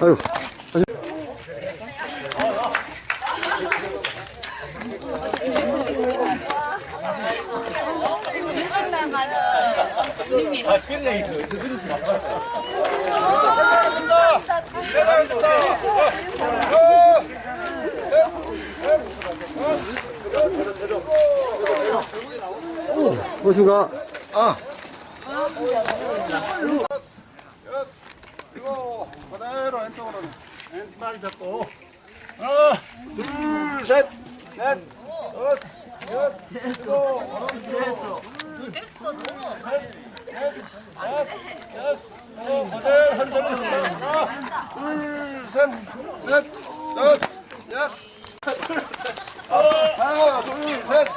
아유. 고수가 여섯, 그대로 왼쪽으로 왼발 잡고 하나, 둘, 셋, 넷, 다섯, 여섯, 일곱, 됐어. 다섯, 여섯, 일곱, 그대로 한 손으로 하나, 둘, 셋, 넷, 다섯, 여섯, 하나, 둘, 셋.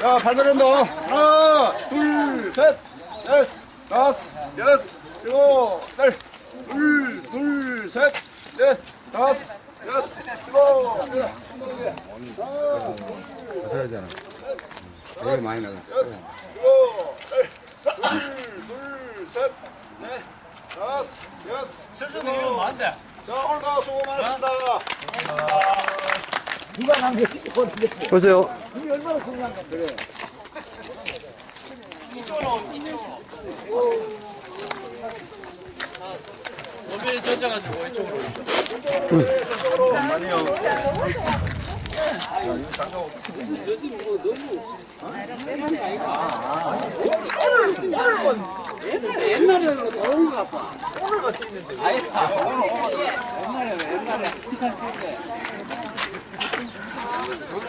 자, 발 내린다. 하나, 둘, 셋, 넷, 다섯, 여섯, 일곱, 여덟, 둘, 둘, 셋, 넷, 다섯, 여섯, 일곱, 여덟, 하잖아. 되게 많이 나가. 여섯, 일곱, 여덟, 둘, 둘, 셋, 넷, 다섯, 여섯. 안 돼. 자, 오늘 다 수고 많으셨습니다. 보세요. 원빈이 젖어가지고 이쪽으로 오죠.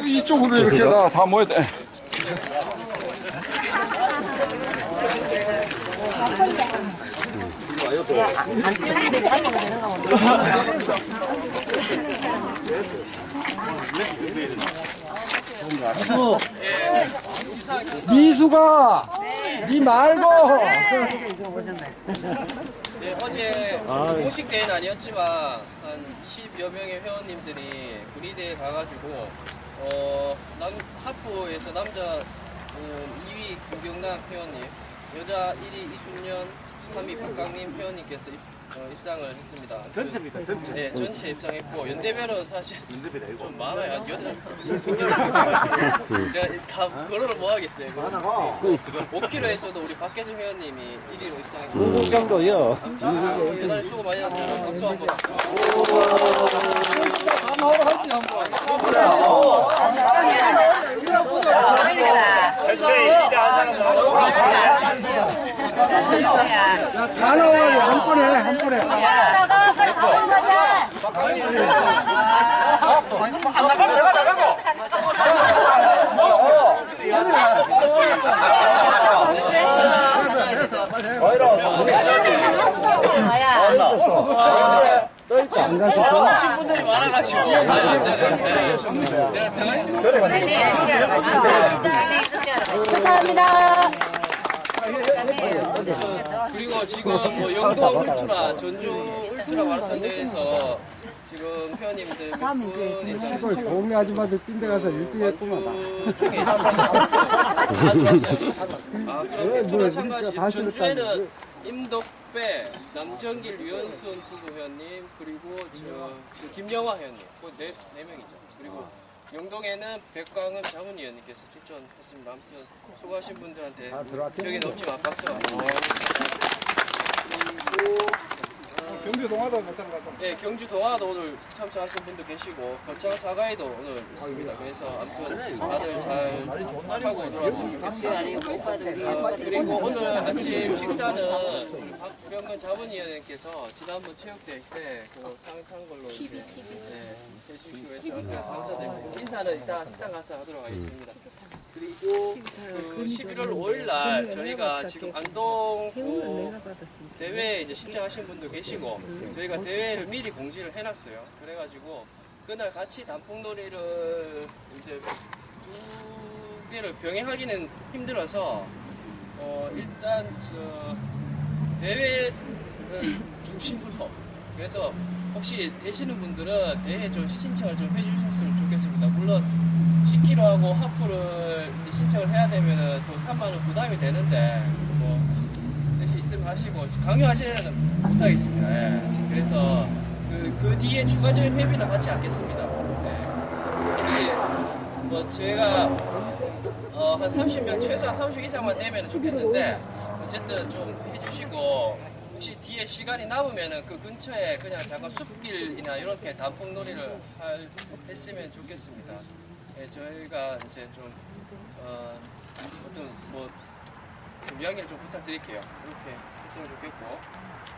이쪽으로 이렇게 다, 다 모 여야 돼. 미수가 니 말고. 네, 어제 공식 대회는 아니었지만 한 20여 명의 회원님들이 군의대에 가가지고 어, 남, 하프에서 남자 음, 2위 김경남 회원님, 여자 1위 이순년, 3위 박강림 회원님께서 입, 어, 입장을 했습니다. 전체입니다, 전체. 네, 전체 입장했고 연대별은 사실 좀 많아요. 한 여덟. 제가 다 걸어를 뭐 하겠어요. 이거. 5km에서도 우리 박계준 회원님이 1위로 입장했습니다. 중국 정도요. 대단히 수고 많이 하셨어요. 박수 한 번. 한번 할지 한 번. 다 나와요 한 번에 한 번에. 오신 분들이 많아가지고. 네, 네, 네. 내가 들어가겠습니다. 감사합니다. 지금 뭐 영동 울트라, 전주 울트라 마라톤 대회에서 지금 회원님들 몇 분이서 동네 아줌마들 뛴데 가서 1등 했구만. 전주 중에 있습니다. 다 들어왔어요. 아, 그럼 울트라 참가하신 전주에는 임덕배, 남정길, 유현순 부부회원님 그리고 저, 그 김영화 회원님 그네 네 명이죠. 그리고 영동에는 백광은 자문위원님께서 출전했습니다. 아무튼 수고하신 분들한테 기억에 넘치면 박수 그리고 경주 동화도 몇 사람 갔다. 네, 경주 동화도 오늘 참석하신 분도 계시고 거창 사가에도 오늘 있습니다. 그래서 아무튼 다들 잘 하고 돌아왔으면 좋겠습니다. 그리고 오늘 아침 식사는 우리 박병근 자문위원님께서 지난번 체육대회 때그 상을 탄 걸로 이제 네, 해주시기로 해서 감사드리고 인사는 이따 식당 가서 하도록 하겠습니다. 그리고 그 11월 5일 날 저희가 지금 안동 그 대회에 이제 신청하신 분도 계시고 저희가 대회를 미리 공지를 해놨어요. 그래가지고 그날 같이 단풍놀이를 이제 두 개를 병행하기는 힘들어서 어 일단 저 대회를 중심으로. 그래서 혹시 되시는 분들은 대회 좀 신청을 좀 해주셨으면 좋겠습니다. 물론 10km하고 하프를 이제 신청을 해야 되면은 또 3만 원 부담이 되는데 뭐 말씀하시고 강요하시는 못하겠습니다. 예. 그래서 그, 그 뒤에 추가적인 회비는 받지 않겠습니다. 예. 혹시 뭐 제가 어, 한 30명 최소한 30 이상만 내면 좋겠는데 어쨌든 좀 해주시고 혹시 뒤에 시간이 남으면은 그 근처에 그냥 잠깐 숲길이나 이렇게 단풍놀이를 할, 했으면 좋겠습니다. 예, 저희가 이제 좀 어, 어떤 뭐 좀 이야기를 좀 부탁드릴게요. 이렇게 했으면 좋겠고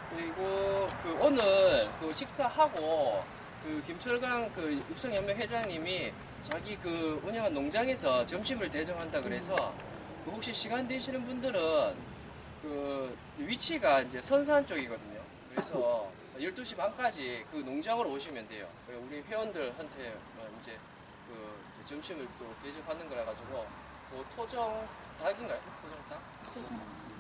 그리고 그 오늘 그 식사하고 그 김철강 그 육성연맹 회장님이 자기 그 운영한 농장에서 점심을 대접한다 그래서 그 혹시 시간 되시는 분들은 그 위치가 이제 선산 쪽이거든요. 그래서 12시 반까지 그 농장으로 오시면 돼요. 우리 회원들한테 이제 그 이제 점심을 또 대접하는 거라 가지고 뭐 토종 닭인가요? 토종 닭?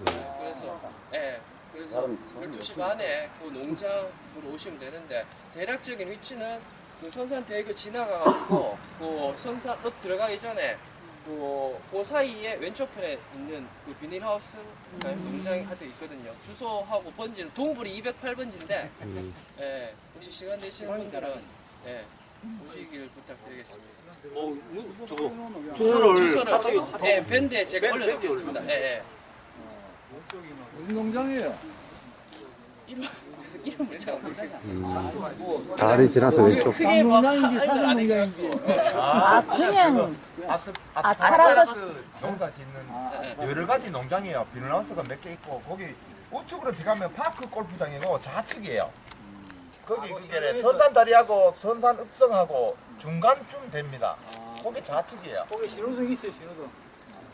네, 그래서 예. 그래서 12시 반에 그 농장으로 오시면 되는데 대략적인 위치는 그 선산 대교 지나가 가지고 그 선산 읍 들어가기 전에 그, 그 사이에 왼쪽 편에 있는 그 비닐하우스 농장이 하여튼 있거든요. 주소하고 번지는 동불이 208번지인데 예, 혹시 시간 되시는 분들은 예, 오시길 부탁드리겠습니다. 어, 뭐, 저거 주소를 주소를 예, 밴드에 제가 올려놓겠습니다. 예, 예. 무슨 농장이에요? 이름, 이름을 잘 모르겠어요. 다리 지나서 왼쪽. 크게 뭐 농장인지 하- 사슴 안 농장인지. 아, 그냥 아스, 아스파라거스. 농사 짓는 여러 가지 농장이에요. 비닐하우스가 몇 개 있고 거기 우측으로 들어가면 파크 골프장이고 좌측이에요. 거기 그게 선산 다리하고 선산 읍성하고 중간쯤 됩니다. 거기 좌측이에요. 거기 신호등 있어요, 신호등.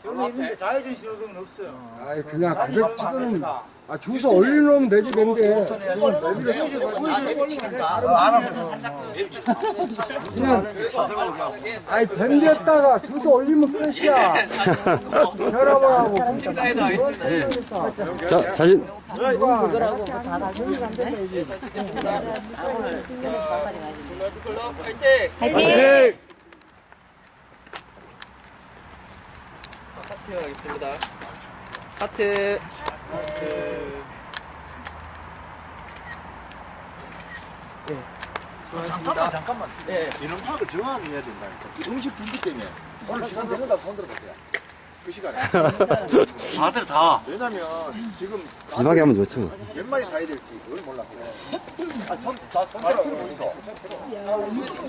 신호등 있는데 좌회전 신호등은 없어요. 아이 그냥 가격 찍어놓으면 아 주소 올려놓으면 되지 밴드에 그냥 아이 밴드에다가 주소 올리면 끝이야. 혈압하고. 식사에도 하겠습니다. 예. 자, 사진. 그거라 고다 예, 화이팅! 화이팅! 하트 하겠습니다. 하트. 잠깐만 잠깐만. 예. 이런 파악을 정확하게 해야 된다니까. 이 음식 분기 때문에 오늘 시간 되는다 손 들어 보세요. 그 시간에. 다들 다 왜냐면 지금 마지막에 하면 좋지 뭐. 몇 마리 다 해야 될지 그걸 몰랐어. 아, 손, 자, 손 들어, 어디서?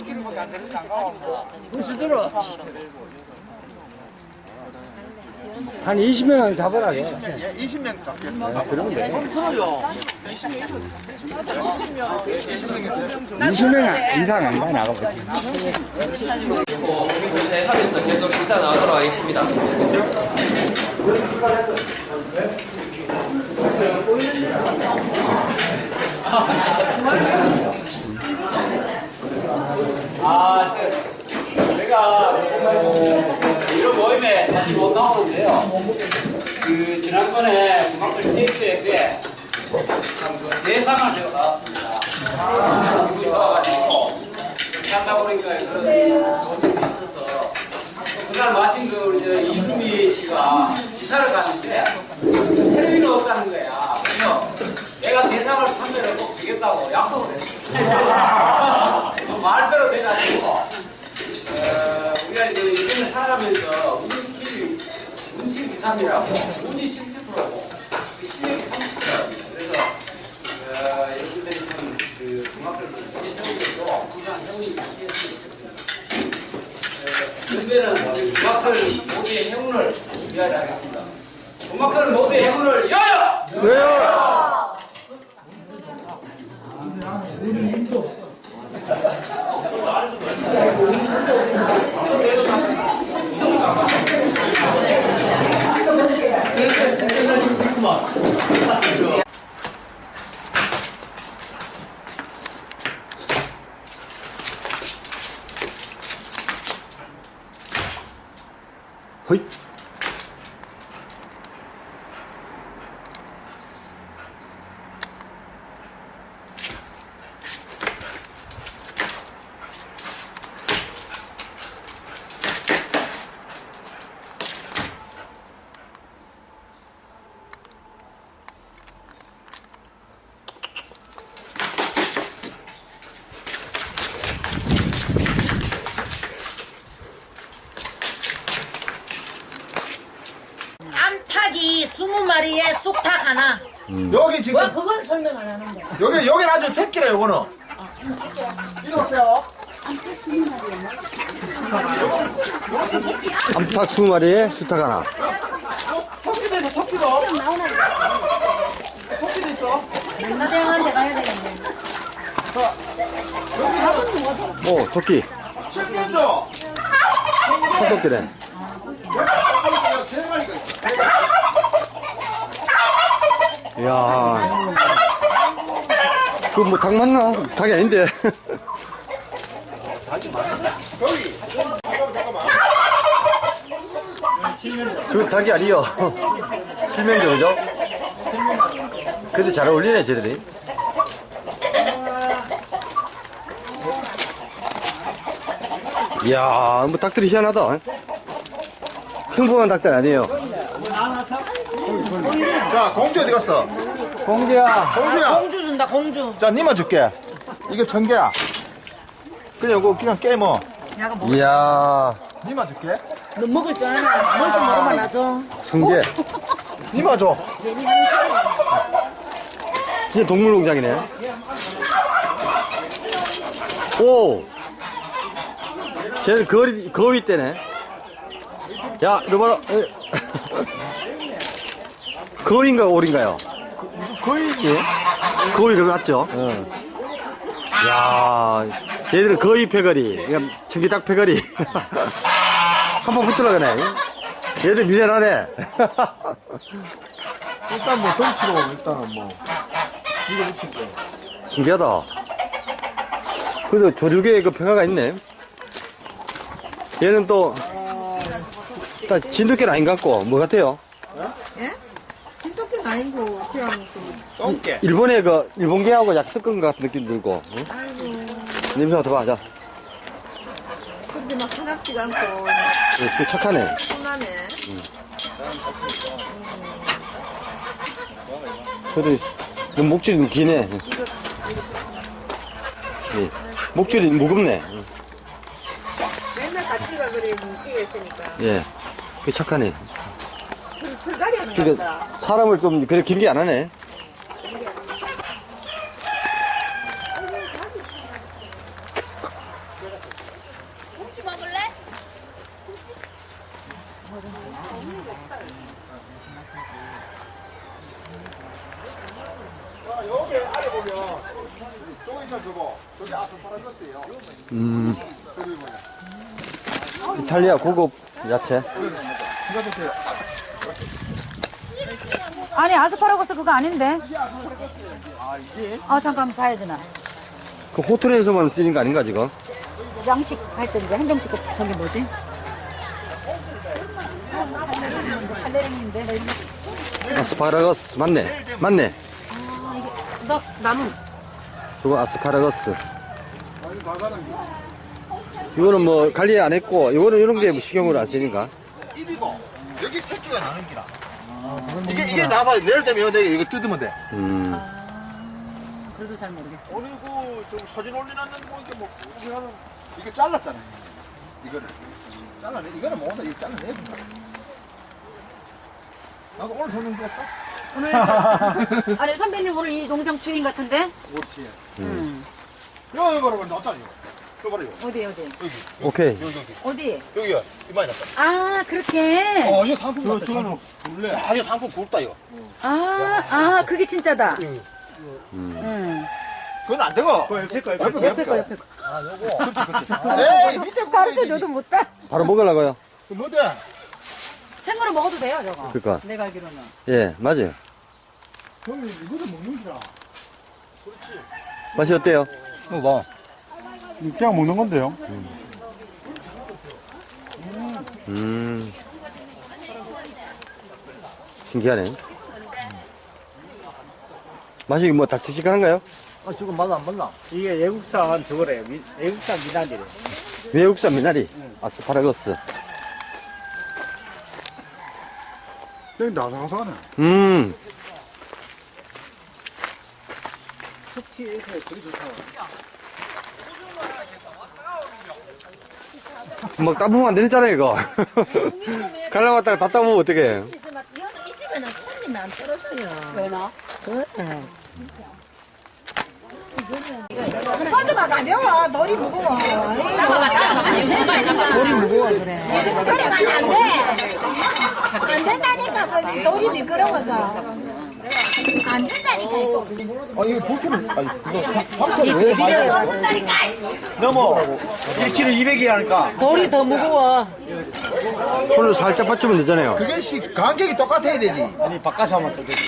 이름밖에 안 되는지 안 가. 한 20명 잡아라 걔. 예, 20명 잡겠어. 20명 이상 안 가 나가보지 네, 하면서 계속 식사 나가도록 하겠습니다. 아, 저- 제가 어, 이런 모임에 다시 못 나오는데요. 그 지난번에 중학교 스테이트에 때 대상을 제가 나왔습니다. 기분이 좋아가지고 하다 보니까 그런 일이 있어서 그날 마침 그 우리 저 이금희 씨가 기사를 가는데 텔레비가 없다는 거야. 그래서 내가 대상을 판매를 꼭 주겠다고 약속을 했어. 말대로 돼가지고 인생을 살아가면서 운신기 운신 2, 3이라고 운이 70%고 실력이 30%입니다. 그래서 어, 여러분들이 참그 중학교를 배우면서 항상 행운이 많이 했으면 좋겠습니다. 준비는 중학교 모두의 행운을 위하여 하겠습니다. 중학교 모두의 행운을 위하여! 허이. まあ、 지금 와, 그건 설명 안 하는데. 여기 여기는 아주 새끼라 요거는. 이리 오세요. 암탉 20마리에 수탉 하나. 토끼도 있어 토끼도. 토끼도 있어. 남자대왕한테 가야 되는데. 오, 토끼. 칠면조. 토끼네. 세 마리가 있어. 이 야. 그뭐닭 맞나? 닭이 아닌데. 저 닭이 아니요. 실명조 그죠? 근데 잘 어울리네 쟤들이. 이야, 뭐 닭들이 희한하다. 평범한 닭들 아니에요. 자 공주 어디 갔어? 공기야. 공주야. 공주 준다, 공주. 자 니만 줄게. 이거 천 개야. 그냥 이거 그냥 깨먹어. 이야, 니만 줄게. 너 먹을 줄 아나? 뭘좀 먹어봐, 나줘. 성게. 니만 줘. 진짜 동물농장이네. 오! 쟤는 거리, 거위 때네. 야, 이거 봐라. 에. 거위인가 오리인가요? 거위지. 거위가 맞죠? 응. 야 얘들은 거위 패거리. 그냥 청기닭 패거리. 한 번 붙들어 가네. 얘들 미련하네. 일단 뭐 덩치로 일단은 뭐 이거 붙일게. 신기하다. 그래도 조류계에 그 평화가 있네. 얘는 또, 딱 진돗개는 아닌 것 같고, 뭐 같아요? 예? 아니고, 그냥 그, 똥개. 일본의 그, 일본개하고 약 섞은 것 같은 느낌 들고. 응? 아이고. 냄새 맡아봐, 자. 근데 막 차갑지가 않고, 어, 그 착하네. 순하네. 그래도, 그 목줄이 기네. 예. 목줄이 무겁네. 맨날 같이 가 그래, 있으니까. 예. 그 착하네. 그, 털가리는 그러니까 사람을 좀 그래 길게 안 하네. 자 여기 아래 보면 저기 있잖아 저거. 저기 아스파라거스예요. 음. 이탈리아 고급 야채. 이거 보세요. 아스파라거스 그거 아닌데? 아, 잠깐 봐야 되나? 그 호텔에서만 쓰는 거 아닌가 지금? 양식 할 때 이제 한정식 저기 뭐지? 칼레랭인데 나 이거 아스파라거스 맞네. 맞네. 나 나는 저거 아스파라거스. 이거는 뭐 관리 안 했고, 이거는 이런 게뭐 식용으로 안 쓰니까. 입이고 여기 새끼가 나는 기라. 이게 이게 나서 내일 되면 내가 이거 뜯으면 돼. 음. 그래도 잘 모르겠어. 그리고 좀 사진 올려놨는 거 이게 뭐 이렇게 하는 이거 잘랐잖아요. 이거를 잘라내 이거는 뭐다 이거 잘라내. 나도 오늘 손님 됐어. 오늘 저- 아니 선배님 오늘 이 농장 주인 같은데? 그렇지. 음. 이거 이거 이거. 이거 봐라 이거. 어디 어디 오케이. 여기 여기 어디? 여기야 이만이 났다. 아 그렇게. 어 이거 상품 같다. 저거는 굴래. 아 이거 상품 굵다 이거. 아, 아 그게 진짜다. 이거. 응. 그건 안 되고. 그 옆에 거, 옆에 거 옆에 거 옆에 거. 에이 밑에 거 가르쳐 줘도 못 봐. 바로 먹으려고요. 뭐돼? 생으로 먹어도 돼요 저거. 그러니까. 내가 알기로는. 예, 맞아요. 형님 이거를 먹는 기라. 맛이 어때요? 뭐 봐. 그냥 먹는 건데요. 음. 신기하네. 맛이 뭐 다치직한가요? 아, 지금 맞아, 안 맞나? 이게 외국산 저거래. 미, 외국산 미나리래. 외국산 미나리, 아스파라거스. 그냥 나사가사네. 음. 막 따보면 안 되잖아요, 이거. 갈라 왔다가 다 따보면 어떡해. 그래서 막, 이거는 이 집에 하면은 손님이 안 떨어져요. 왜나? 그래. 소주가 가벼워. 돌이 무거워. 잡아가 잡아가 아니 뭔가 잡아. 돌이 무거워 그래. 그래가면 안 돼. 안 된다니까 그 돌이 미끄러워서. 안 된다니까 이거. 아 이거 볼트는 아니 이거 삼천 왜 많이 된다니까. 넘어 1kg 200이라니까 돌이 더 무거워. 손을 살짝 받치면 되잖아요. 그게 씨 간격이 똑같아야 되지 아니 바꿔서 하면 또 되지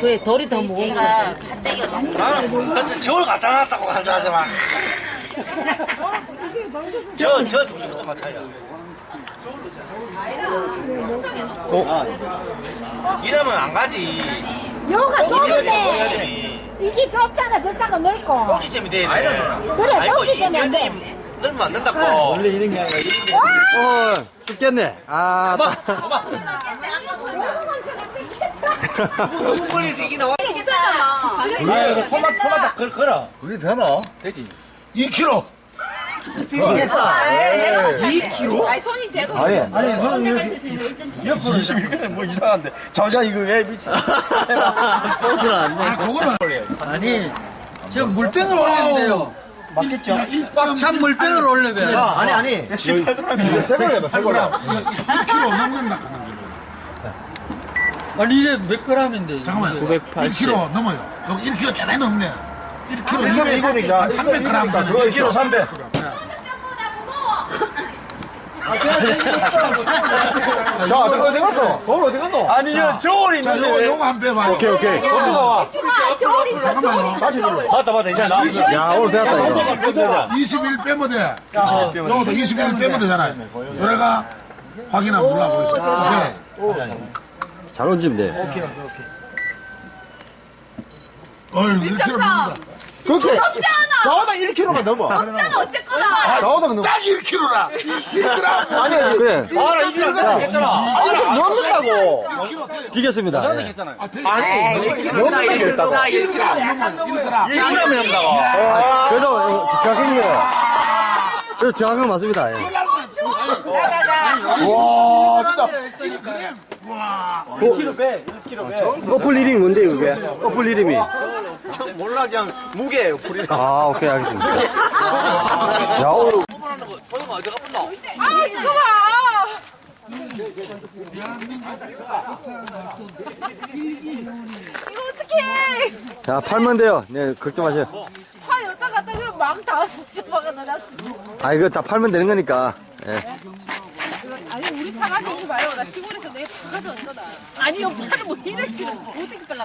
그래 돌이 더 무거워. 얘가 갓대기가 너무 나는 저걸 갖다 놨다고 간다하지 마. 저, 저 중심부터 맞춰야. 어? 이러면 안 가지. 여가 좁은데 돼. 이게 좁잖아. 저 차가 넓고. 돼야 돼. 그래 꼭지점이 안 돼. 이 넣으면 안 된다고. 원래 이런 게 아니라 이런 어, 죽겠네. 아, 엄마, 엄마. 뻔히 이기 나와. 이렇게 되잖아. 게 소맛, 소맛 걸, 걸어. 그게 되나? 되지. 2kg 아니 손이 대고 아니 있었어. 아니 저는 내가 이거 있을 때는 1.7. 옆으로 21는 뭐 이상한데 저자 이거 왜 미치 아 그거는 아니 지금 물병을 올리는데요. 맞겠죠? 꽉찬 물병을 올리면 아니 아니 118g 새거로 해봐 새거로 1kg 넘는다 하는 거는. 아니 이게 몇 g인데? 잠깐만. 1kg 넘어요. 여기 1kg 짜리 넘네. 1kg 이거 이거 이거 300g 되는 1kg 300 자, 어디 갔어? 돌 어디 갔노? 아니요, 저울이 자, 요거, 있는데. 요거 한번 빼봐요. 오케이, 오케이. 좋아, 저리 잠깐만요. 다시 눌러. 맞다, 맞다. 이제 나. 야, 오늘 되었다, 이거. 21 빼면 돼. 여기서 21 빼면 되잖아요. 요래가 확인 한번 눌러보시죠. 오케이. 잘 얹으면 돼. 어휴, 1kg 넘는다. 그렇게. 저보다 1kg가 넘어. 없잖아 어쨌거나. 저보다 넘어. 딱 1kg라. 1g. 아니, 그래, 아, 나 이거 안 됐잖아. 아니, 좀 넘는다고. 1kg 돼요. 비겼습니다. 예. 아, 돼요. 아니, 넘는다고 했다고. 1g 넘어요. 1g. 1g이 넘다고. 아, 그래도 어, 게, 그래도 거 맞습니다. 예. 와, 진짜. 1g. 와. 1kg 빼. 1kg 빼. 어플 이름이 뭔데요, 그게? 어플 이름이? 몰라, 그냥 무게예요, 풀이. 아, 오케이, 알겠습니다. 야, 오늘 보이면 어디가 붙노? 아 이거 봐. 이거 어떡해. 자, 팔면 돼요. 네, 걱정 마세요. 파 여기다 갖다 그냥 막 닿았어. 싶어가 나 아, 이거 다 팔면 되는 거니까. 예. 아니 우리 파 가져오지 마요. 나 시골에서 내가 다 가져온 거다. 아니요 파를 뭐 이래 지금 어떻게 빨라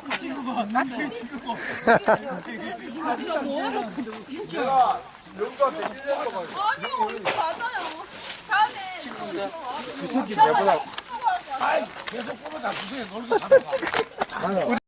나 지금 진짜 뭐하러 아니요 우리 맞아요. 다음에 계속 뽑아다 주세요. 놀기